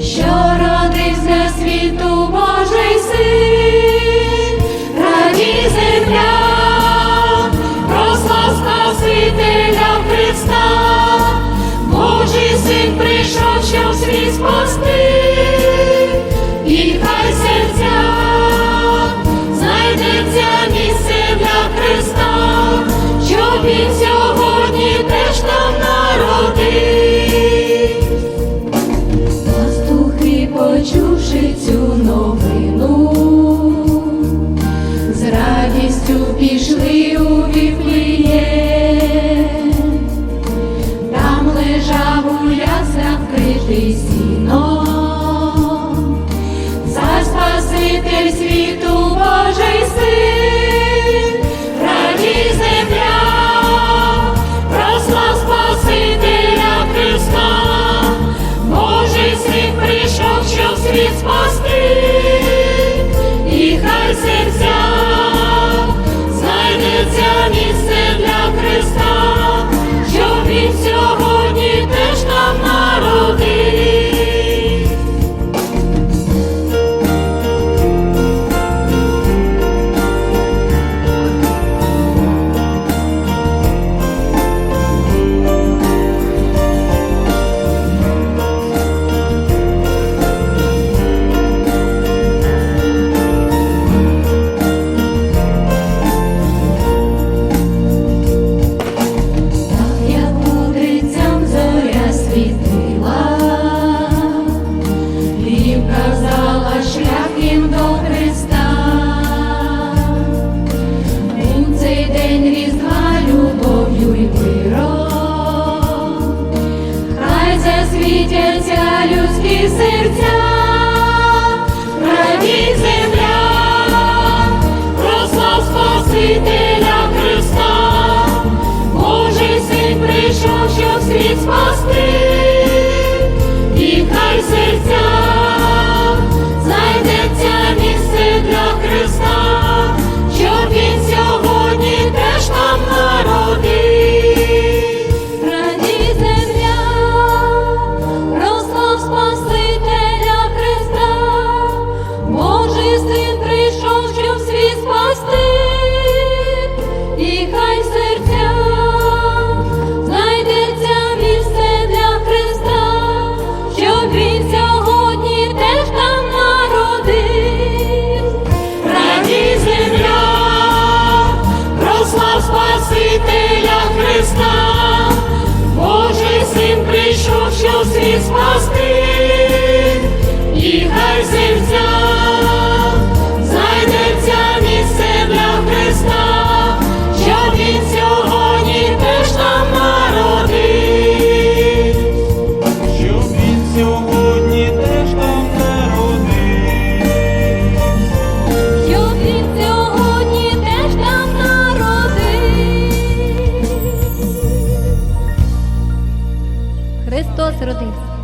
що родився світу Божий син, раді земля, росла Спасителя Христа, Божий син прийшов, щоб світ спасти. Віплієм, там лежав у яснах критий сіном, за спаситель світу син, раді земля, просла Спасителя Христа, Божий син прийшов, щоб світ спасти, і хай серця. засвітяться людські серця, радій земля. Христос родився.